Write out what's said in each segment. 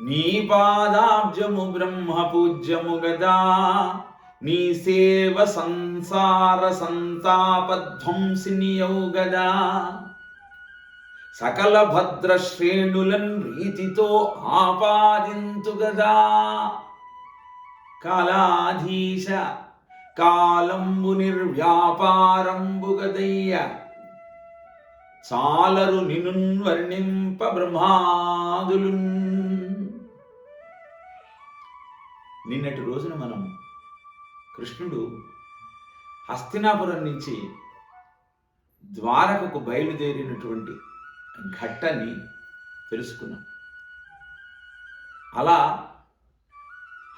నీ పాదాబ్జము బ్రహ్మ పూజ్యము గదా నీ సేవ సంసార సంతాపధ్వంసినియౌ గదా. సకల భద్ర శ్రేణులన్ రీతితో ఆపాదింతు గదా. కాలాధీశ కాలంబు నిర్వ్యాపారంబు గదయ్య చాలరు నినున్ వర్ణింప బ్రహ్మాదులున్. నిన్నటి రోజున మనం కృష్ణుడు హస్తినాపురం నుంచి ద్వారకకు బయలుదేరినటువంటి ఘట్టని తెలుసుకున్నాం. అలా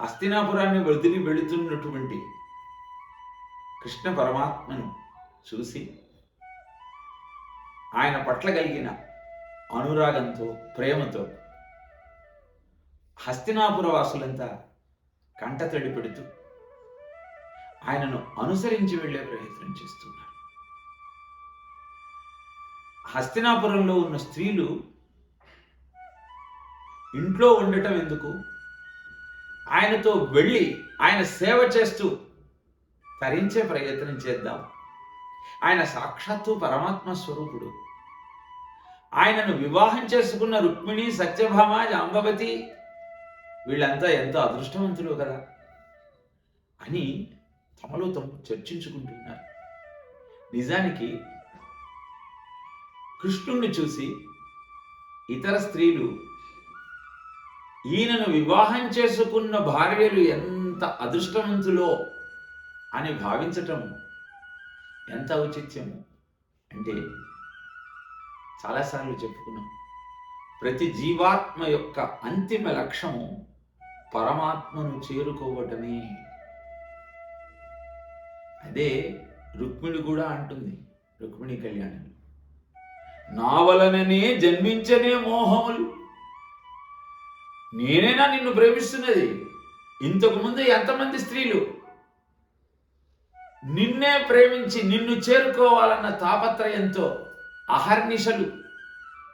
హస్తినాపురాన్ని వదిలి వెళుతున్నటువంటి కృష్ణ పరమాత్మను చూసి ఆయన పట్ల కలిగిన అనురాగంతో ప్రేమతో హస్తినాపుర వాసులంతా కంటతడి పెడుతూ ఆయనను అనుసరించి వెళ్ళే ప్రయత్నం చేస్తున్నారు. హస్తినాపురంలో ఉన్న స్త్రీలు ఇంట్లో ఉండటం ఎందుకు? ఆయనతో వెళ్ళి ఆయన సేవ చేస్తూ తరించే ప్రయత్నం చేద్దాం. ఆయన సాక్షాత్తు పరమాత్మ స్వరూపుడు. ఆయనను వివాహం చేసుకున్న రుక్మిణి సత్యభామ జాంబవతి వీళ్ళంతా ఎంతో అదృష్టవంతులు కదా అని తమలో తమ చర్చించుకుంటున్నారు. నిజానికి కృష్ణుణ్ణి చూసి ఇతర స్త్రీలు ఈయనను వివాహం చేసుకున్న భార్యలు ఎంత అదృష్టవంతులో అని భావించటం ఎంత ఔచిత్యము అంటే చాలాసార్లు చెప్పుకున్నాం. ప్రతి జీవాత్మ యొక్క అంతిమ లక్ష్యము పరమాత్మను చేరుకోవటమే. అదే రుక్మిణి కూడా అంటుంది రుక్మిణి కళ్యాణం నా వలననే జన్మించనే మోహములు. నేనేనా నిన్ను ప్రేమిస్తున్నది? ఇంతకు ముందు ఎంతమంది స్త్రీలు? నిన్నే ప్రేమించి నిన్ను చేరుకోవాలన్న తాపత్రయంతో అహర్నిశలు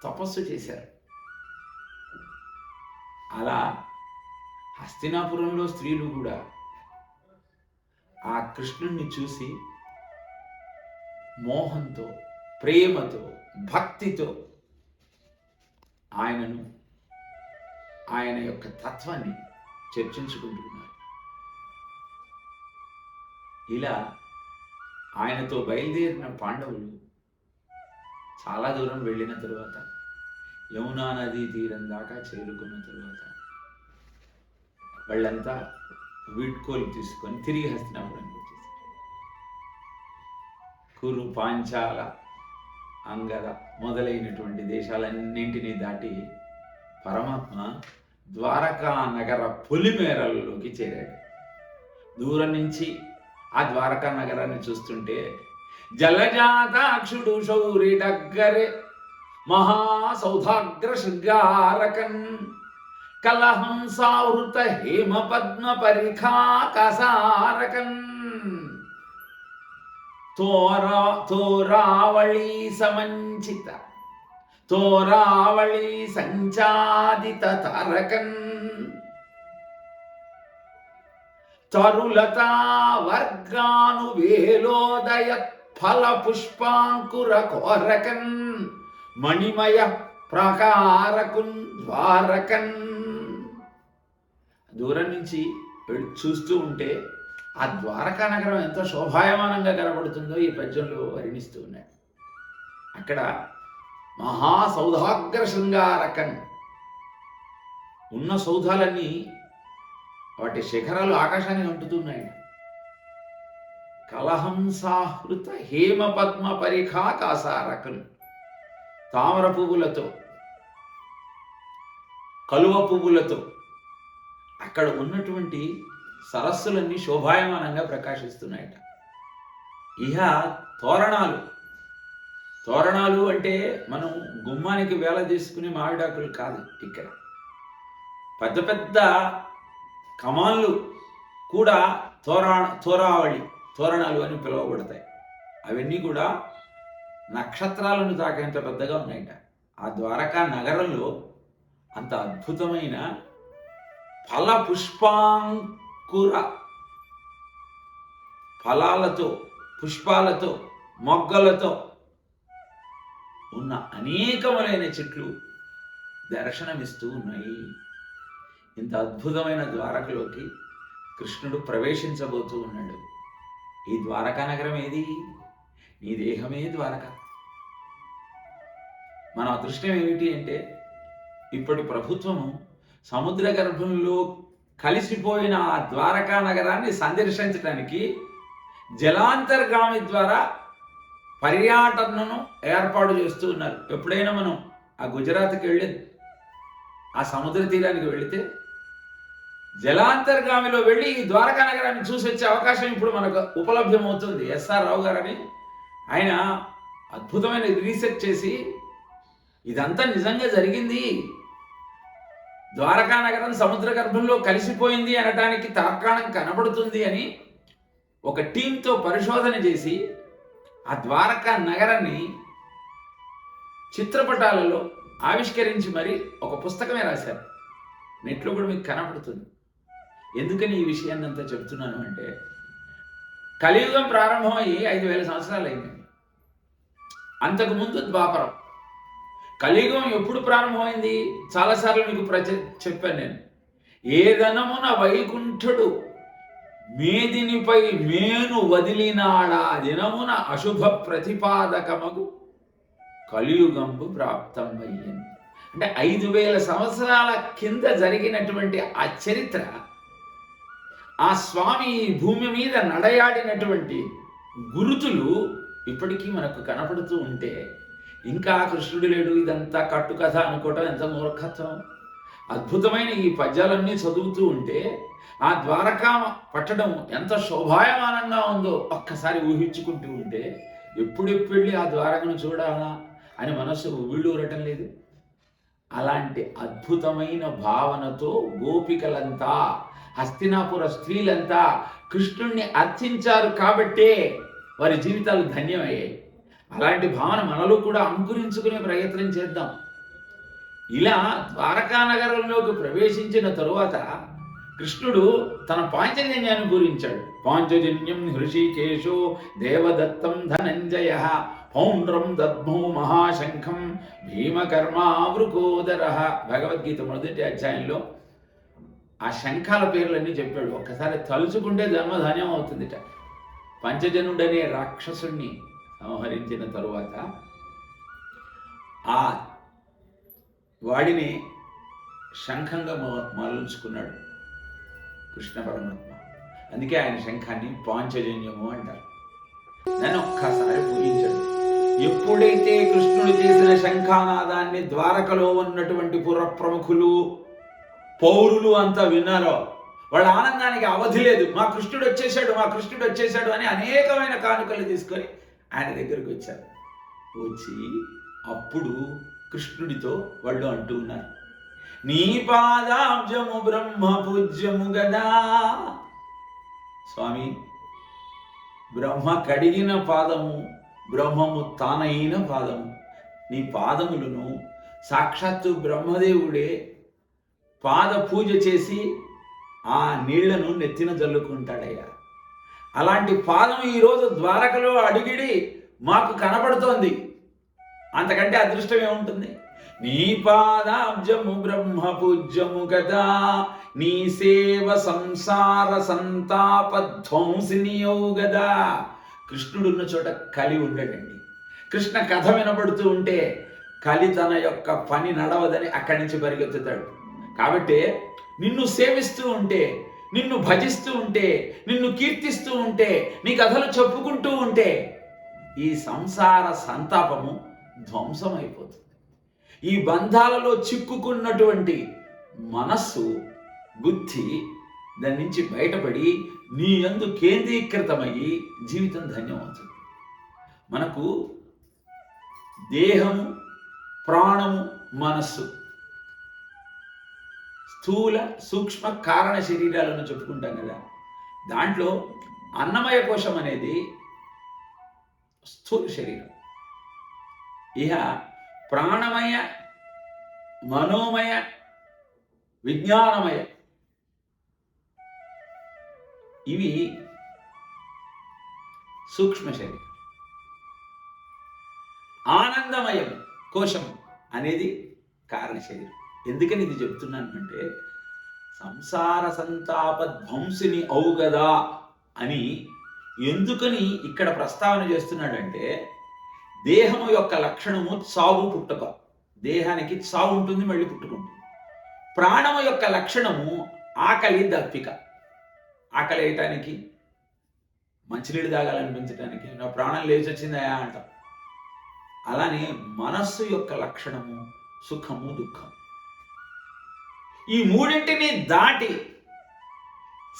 తపస్సు చేశారు. అలా హస్తినాపురంలో స్త్రీలు కూడా ఆ కృష్ణుణ్ణి చూసి మోహంతో ప్రేమతో భక్తితో ఆయనను ఆయన యొక్క తత్వాన్ని చర్చించుకుంటున్నారు. ఇలా ఆయనతో బయలుదేరిన పాండవులు చాలా దూరం వెళ్ళిన తరువాత యమునా నదీ తీరం దాకా చేరుకున్న తరువాత వాళ్ళంతా వీడ్కోలు తీసుకొని తిరిగి హస్తినాపురానికి వచ్చేసారు. కురు పాంచాల అంగద మొదలైనటువంటి దేశాలన్నింటినీ దాటి పరమాత్మ ద్వారకా నగర పొలిమేరల్లోకి చేరాడు. దూరం నుంచి ఆ ద్వారకా నగరాన్ని చూస్తుంటే జలజాతాక్షుడు శౌరి డగ్గరే మహాసౌధాగ్ర శృంగారకన్ కలహంసావృత హేమ పద్మ పరిఖా కసారకన్ తోరా తోరావళీ సమంచిత తోరావళీ సంచాదిత తారకన్ తరులతా వర్గాను వేలోదయ ఫల పుష్పాంకుర కోరకన్ మణిమయ ప్రకారకున్ ద్వారకన్ దూరం నుంచి చూస్తూ ఉంటే ఆ ద్వారకా నగరం ఎంత శోభాయమానంగా కనబడుతుందో ఈ పద్యంలో వర్ణిస్తూ ఉన్నాడు అక్కడ మహాసౌధాగ్ర శృంగారకన్ ఉన్న సౌధాలన్నీ వాటి శిఖరాలు ఆకాశాన్ని అంటుతున్నాయి. కలహంసాహృత హేమ పద్మ పరిఖా కాసారకన్ తామర పువ్వులతో కలువ పువ్వులతో అక్కడ ఉన్నటువంటి సరస్సులన్నీ శోభాయమానంగా ప్రకాశిస్తున్నాయట. ఇహ తోరణాలు. తోరణాలు అంటే మనం గుమ్మానికి వేల తీసుకునే మామిడాకులు కాదు ఇక్కడ. పెద్ద పెద్ద కమాన్లు కూడా తోరా తోరావళి తోరణాలు అని పిలువబడతాయి. అవన్నీ కూడా నక్షత్రాలను తాకేంత పెద్దగా ఉన్నాయట. ఆ ద్వారకా నగరంలో అంత అద్భుతమైన ఫల పుష్పాంకుర ఫలాలతో పుష్పాలతో మొగ్గలతో ఉన్న అనేకములైన చెట్లు దర్శనమిస్తూ ఉన్నాయి. ఇంత అద్భుతమైన ద్వారకలోకి కృష్ణుడు ప్రవేశించబోతూ ఉన్నాడు. ఈ ద్వారకా నగరం ఏది? నీ దేహమే ద్వారక. మన అదృష్టం ఏమిటి అంటే ఇప్పటి ప్రభుత్వము సముద్ర గర్భంలో కలిసిపోయిన ఆ ద్వారకా నగరాన్ని సందర్శించడానికి జలాంతర్గామి ద్వారా పర్యాటనను ఏర్పాటు చేస్తూ ఉన్నారు. ఎప్పుడైనా మనం ఆ గుజరాత్కి వెళ్ళి ఆ సముద్ర తీరానికి వెళితే జలాంతర్గామిలో వెళ్ళి ఈ ద్వారకా నగరాన్ని చూసి వచ్చే అవకాశం ఇప్పుడు మనకు ఉపలభ్యమవుతుంది. ఎస్ఆర్ రావు గారని ఆయన అద్భుతమైన రీసెర్చ్ చేసి ఇదంతా నిజంగా జరిగింది. ద్వారకా నగరం సముద్ర గర్భంలో కలిసిపోయింది అనటానికి తార్కాణం కనబడుతుంది అని ఒక టీంతో పరిశోధన చేసి ఆ ద్వారకా నగరాన్ని చిత్రపటాలలో ఆవిష్కరించి మరి ఒక పుస్తకమే రాశారు. నెట్లో కూడా మీకు కనపడుతుంది. ఎందుకని ఈ విషయాన్ని అంతా చెప్తున్నాను అంటే కలియుగం ప్రారంభమయ్యి ఐదు వేల సంవత్సరాలు అయింది. అంతకుముందు ద్వాపరం కలియుగం ఎప్పుడు ప్రారంభమైంది? చాలాసార్లు మీకు ప్రచ చెప్పాను నేను. ఏదనమున వైకుంఠుడు మేదినిపై మేను వదిలినాడా? దినమున అశుభ ప్రతిపాదకమగు కలియుగంబు ప్రాప్తమయ్యింది. అంటే ఐదు వేల సంవత్సరాల కింద జరిగినటువంటి ఆ చరిత్ర ఆ స్వామి భూమి మీద నడయాడినటువంటి గురుతులు ఇప్పటికీ మనకు కనపడుతూ ఉంటే ఇంకా కృష్ణుడు లేడు ఇదంతా కట్టుకథ అనుకోవటం ఎంత మూర్ఖత్వం? అద్భుతమైన ఈ పద్యాలన్నీ చదువుతూ ఉంటే ఆ ద్వారకా పట్టడం ఎంత శోభాయమానంగా ఉందో ఒక్కసారి ఊహించుకుంటూ ఉంటే ఎప్పుడెప్పుడు ఆ ద్వారకను చూడాలా అని మనస్సు ఊరటం లేదు. అలాంటి అద్భుతమైన భావనతో గోపికలంతా హస్తినాపుర స్త్రీలంతా కృష్ణుణ్ణి అర్చించారు కాబట్టే వారి జీవితాలు ధన్యమయ్యాయి. అలాంటి భావన మనలో కూడా అంకురించుకునే ప్రయత్నం చేద్దాం. ఇలా ద్వారకా నగరంలోకి ప్రవేశించిన తరువాత కృష్ణుడు తన పాంచజన్యాన్ని పూరించాడు. పాంచజన్యం హృషికేశో దేవదత్తం ధనంజయ పౌండ్రం దద్మో మహాశంఖం భీమకర్మావృకోదర. భగవద్గీత మొదటి అధ్యాయంలో ఆ శంఖాల పేర్లన్నీ చెప్పాడు. ఒక్కసారి తలుచుకుంటే జన్మధాన్యం అవుతుందిట. పంచజనుడనే రాక్షసుణ్ణి సంహరించిన తరువాత ఆ వాడిని శంఖంగా మరల్చుకున్నాడు కృష్ణ పరమాత్మ. అందుకే ఆయన శంఖాన్ని పాంచజన్యము అంటారు. నన్ను ఒక్కసారి పూజించాడు. ఎప్పుడైతే కృష్ణుడు చేసిన శంఖానాదాన్ని ద్వారకలో ఉన్నటువంటి పుర ప్రముఖులు పౌరులు అంతా విన్నారో వాళ్ళ ఆనందానికి అవధి లేదు. మా కృష్ణుడు వచ్చేసాడు మా కృష్ణుడు వచ్చేసాడు అని అనేకమైన కానుకలు తీసుకొని ఆయన దగ్గరికి వచ్చారు. వచ్చి అప్పుడు కృష్ణుడితో వాళ్ళు అంటూ ఉన్నారు. నీ పాదాబ్జము బ్రహ్మ పూజ్యము గదా. స్వామి బ్రహ్మ కడిగిన పాదము బ్రహ్మము తానైన పాదము. నీ పాదములను సాక్షాత్తు బ్రహ్మదేవుడే పాద పూజ చేసి ఆ నీళ్ళను నెత్తిన జల్లుకుంటాడయ్యా. అలాంటి పాదం ఈరోజు ద్వారకలో అడిగిడి మాకు కనపడుతోంది అంతకంటే అదృష్టం ఏముంటుంది? నీ పాదాబ్జము బ్రహ్మ పూజ్యము కదా నీ సేవ సంసార సంతాప ధ్వంసినియవు గదా. కృష్ణుడున్న చోట కలి ఉండడండి. కృష్ణ కథ వినబడుతూ ఉంటే కలి తన యొక్క పని నడవదని అక్కడి నుంచి పరిగెత్తుతాడు. కాబట్టి నిన్ను సేవిస్తూ ఉంటే నిన్ను భజిస్తూ ఉంటే నిన్ను కీర్తిస్తూ ఉంటే నీ కథలు చెప్పుకుంటూ ఉంటే ఈ సంసార సంతాపము ధ్వంసమైపోతుంది. ఈ బంధాలలో చిక్కుకున్నటువంటి మనస్సు బుద్ధి దాని నుంచి బయటపడి నీ అందు కేంద్రీకృతమయ్యి జీవితం ధన్యమవుతుంది. మనకు దేహము ప్రాణము మనస్సు స్థూల సూక్ష్మ కారణ శరీరాలను చెప్పుకుంటాం కదా. దాంట్లో అన్నమయ కోశం అనేది స్థూల శరీరం. ఇహ ప్రాణమయ మనోమయ విజ్ఞానమయ. ఇవి సూక్ష్మ శరీరం. ఆనందమయం కోశం అనేది కారణ శరీరం. ఎందుకని ఇది చెప్తున్నాను అంటే సంసార సంతాప ధ్వంసిని అవు అని ఎందుకని ఇక్కడ ప్రస్తావన చేస్తున్నాడంటే దేహము యొక్క లక్షణము చావు పుట్టుక దేహానికి చావు ఉంటుంది మళ్ళీ పుట్టుకుంటుంది. ప్రాణము యొక్క లక్షణము ఆకలి దప్పిక. ఆకలి వేయటానికి మంచినీళ్ళు తాగాలనిపించడానికి నా ప్రాణం లేచి వచ్చిందయా అంట. అలానే మనస్సు యొక్క లక్షణము సుఖము దుఃఖం ఈ మూడింటిని దాటి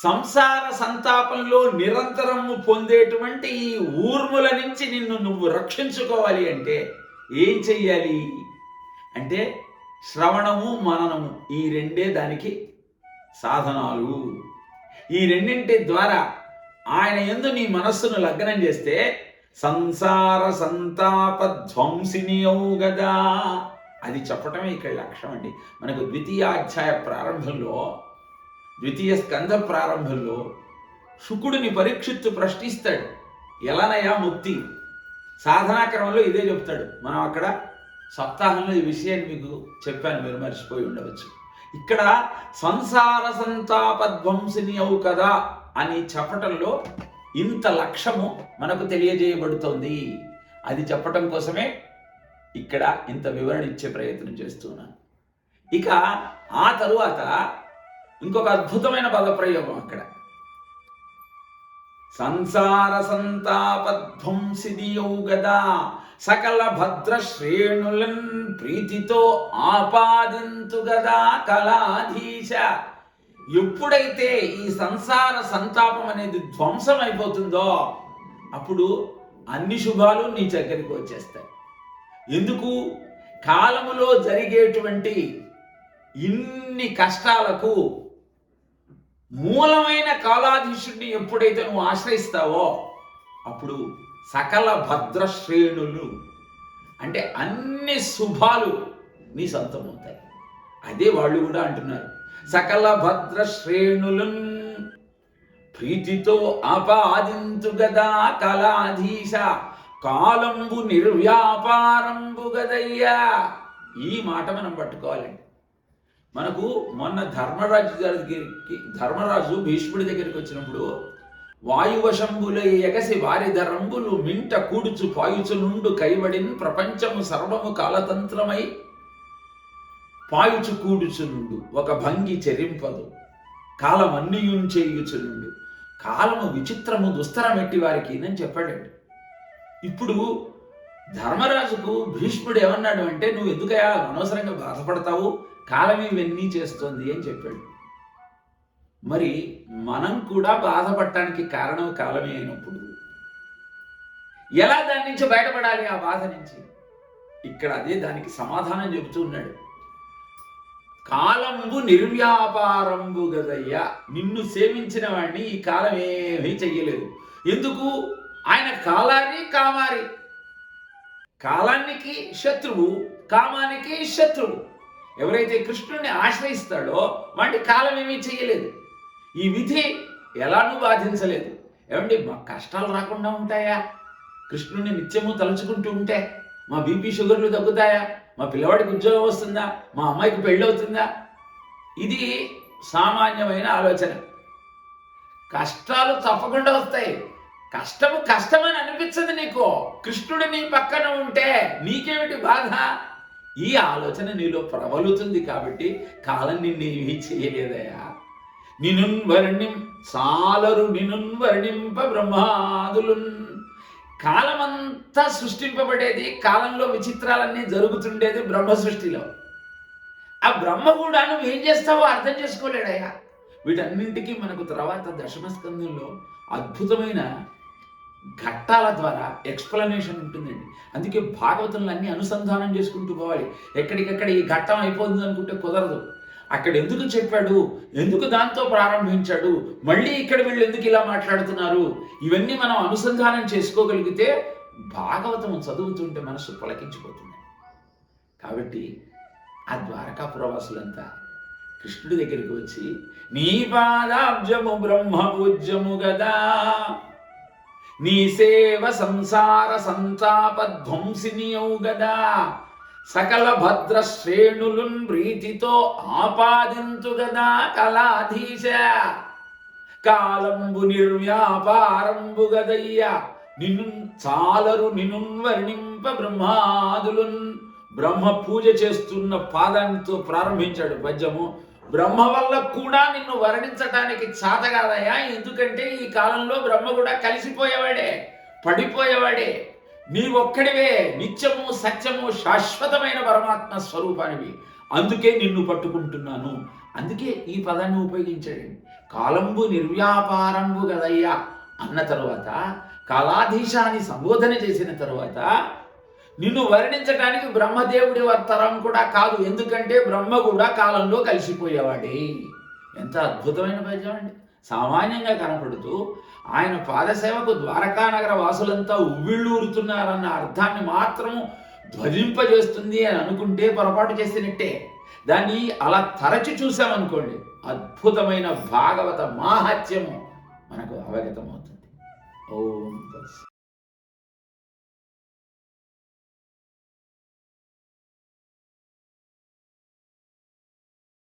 సంసార సంతాపంలో నిరంతరము పొందేటువంటి ఈ ఊర్ముల నుంచి నిన్ను నువ్వు రక్షించుకోవాలి అంటే ఏం చెయ్యాలి? అంటే శ్రవణము మననము ఈ రెండే దానికి సాధనాలు. ఈ రెండింటి ద్వారా ఆయన ఎందు నీ మనస్సును లగ్నం చేస్తే సంసార సంతాప ధ్వంసిని గదా. అది చెప్పటమే ఇక్కడ లక్ష్యం అండి. మనకు ద్వితీయాధ్యాయ ప్రారంభంలో ద్వితీయ స్కంధ ప్రారంభంలో శుకుడిని పరీక్షిత్తు ప్రశ్నిస్తాడు. ఎలానయా ముక్తి. సాధనా క్రమంలో ఇదే చెప్తాడు. మనం అక్కడ సప్తాహంలో ఈ విషయాన్ని మీకు చెప్పాను మీరు మర్చిపోయి ఉండవచ్చు. ఇక్కడ సంసార సంతాపధ్వంసిని అవు కదా అని చెప్పటంలో ఇంత లక్ష్యము మనకు తెలియజేయబడుతోంది. అది చెప్పటం కోసమే ఇక్కడ ఇంత వివరణ ఇచ్చే ప్రయత్నం చేస్తున్నాను ఇక ఆ తరువాత ఇంకొక అద్భుతమైన పదప్రయోగం అక్కడ. సంసార సంతాపధ్వంసిదియౌ గదా సకల భద్ర శ్రేణులన్ ప్రీతితో ఆపాదింతు గదా కళాధీశ. ఎప్పుడైతే ఈ సంసార సంతాపం అనేది ధ్వంసం అయిపోతుందో అప్పుడు అన్ని శుభాలు నీ దగ్గరికి వచ్చేస్తాయి. ఎందుకు? కాలములో జరిగేటువంటి ఇన్ని కష్టాలకు మూలమైన కాలాధీశుడిని ఎప్పుడైతే నువ్వు ఆశ్రయిస్తావో అప్పుడు సకల భద్ర శ్రేణులు అంటే అన్ని శుభాలు నీ సొంతమవుతాయి. అదే వాళ్ళు కూడా అంటున్నారు. సకల భద్ర శ్రేణులు ప్రీతితో అపాదింతు గదా కళాధీశ కాలంబు నిర్వ్యాపారంబు గదయ్యా. ఈ మాట మనం పట్టుకోవాలండి. మనకు మొన్న ధర్మరాజు గారి దగ్గరికి ధర్మరాజు భీష్ముడి దగ్గరికి వచ్చినప్పుడు వాయువశంబుల ఎగసి వారి ధరంబులు మింట కూడుచు పాయుచు నుండు కైవడిన్ ప్రపంచము సర్వము కాలతంత్రమై పాయుచు కూడుచు నుండు ఒక భంగి చెరింపదు కాలమన్నియుం చేయుచు నుండు. కాలము విచిత్రము దుస్తరమెట్టి వారికి అని చెప్పాడండి. ఇప్పుడు ధర్మరాజుకు భీష్ముడు ఏమన్నాడు అంటే నువ్వు ఎందుకయా అనవసరంగా బాధపడతావు? కాలం ఇవన్నీ చేస్తోంది అని చెప్పాడు. మరి మనం కూడా బాధపడటానికి కారణం కాలమే అయినప్పుడు ఎలా దాని నుంచి బయటపడాలి? ఆ బాధ నుంచి. ఇక్కడ అదే దానికి సమాధానం చెబుతూ ఉన్నాడు. కాలంబు నిర్వ్యాపారంబు గదయ్యా నిన్ను సేవించిన వాడిని ఈ కాలం ఏమీ చెయ్యలేదు. ఎందుకు? ఆయన కాలాన్ని కామారి. కాలానికి శత్రువు కామానికి శత్రువు. ఎవరైతే కృష్ణుడిని ఆశ్రయిస్తాడో వాటి కాలం ఏమీ చేయలేదు. ఈ విధి ఎలానూ బాధించలేదు. ఏమండి మా కష్టాలు రాకుండా ఉంటాయా? కృష్ణుడిని నిత్యము తలుచుకుంటూ ఉంటే మా బీపీ షుగర్లు తగ్గుతాయా? మా పిల్లవాడికి ఉద్యోగం వస్తుందా? మా అమ్మాయికి పెళ్ళి అవుతుందా? ఇది సామాన్యమైన ఆలోచన. కష్టాలు తప్పకుండా వస్తాయి. కష్టము కష్టమని అనిపించదు నీకు. కృష్ణుడు నీ పక్కన ఉంటే నీకేమిటి బాధ? ఈ ఆలోచన నీలో ప్రబలుతుంది కాబట్టి కాలం నిన్నేమీ చేయలేదయా నినున్ వర్ణిం సాలరు నినున్ వర్ణింప బ్రహ్మాదులు కాలమంతా సృష్టింపబడేది కాలంలో విచిత్రాలన్నీ జరుగుతుండేది బ్రహ్మ సృష్టిలో ఆ బ్రహ్మ కూడా నువ్వు ఏం చేస్తావో అర్థం చేసుకోలేడయ్యా. వీటన్నింటికీ మనకు తర్వాత దశమస్కంధంలో అద్భుతమైన ఘట్టాల ద్వారా ఎక్స్ప్లెనేషన్ ఉంటుందండి. అందుకే భాగవతంలో అన్ని అనుసంధానం చేసుకుంటూ పోవాలి. ఎక్కడికక్కడ ఈ ఘట్టం అయిపోతుంది అనుకుంటే కుదరదు. అక్కడ ఎందుకు చెప్పాడు? ఎందుకు దాంతో ప్రారంభించాడు? మళ్ళీ ఇక్కడ వీళ్ళు ఎందుకు ఇలా మాట్లాడుతున్నారు? ఇవన్నీ మనం అనుసంధానం చేసుకోగలిగితే భాగవతం చదువుతుంటే మనసు పొలకించిపోతుంది. కాబట్టి ఆ ద్వారకా ప్రవాసులంతా కృష్ణుడి దగ్గరికి వచ్చి నీ పాదాబ్జము బ్రహ్మ పూజ్యము గదా నీ సేవ సంసార సంతాప ధ్వంసినియవు గదా సకల భద్ర శ్రేణులున్ ప్రీతితో ఆపాదింతు గదా కళాధీశ. కాలంబు నిర్వ్యాపారంబు గదయ్య నిన్ను చాలరు నిన్ను వర్ణింప బ్రహ్మాదులున్. బ్రహ్మ పూజ చేస్తున్న పాదంతో ప్రారంభించాడు పద్యము. బ్రహ్మ వల్ల కూడా నిన్ను వర్ణించటానికి చాత కాదయ్యా. ఎందుకంటే ఈ కాలంలో బ్రహ్మ కూడా కలిసిపోయేవాడే పడిపోయేవాడే. నీ ఒక్కడివే నిత్యము సత్యము శాశ్వతమైన పరమాత్మ స్వరూపానివి. అందుకే నిన్ను పట్టుకుంటున్నాను. అందుకే ఈ పదాన్ని ఉపయోగించాడు కాలంబు నిర్వ్యాపారంబు గదయ్యా అన్న తరువాత కాలాధీశాన్ని సంబోధన చేసిన తరువాత నిన్ను వర్ణించడానికి బ్రహ్మదేవుడి తరం కూడా కాదు. ఎందుకంటే బ్రహ్మ కూడా కాలంలో కలిసిపోయేవాడే. ఎంత అద్భుతమైన పద్యం అండి సామాన్యంగా కనపడుతూ ఆయన పాదసేవకు ద్వారకానగర వాసులంతా ఉవ్విళ్ళూరుతున్నారన్న అర్థాన్ని మాత్రం ధ్వజింపజేస్తుంది అని అనుకుంటే పొరపాటు చేసినట్టే. దాన్ని అలా తరచి చూసామనుకోండి అద్భుతమైన భాగవత మాహత్యము మనకు అవగతమవుతుంది. ఓం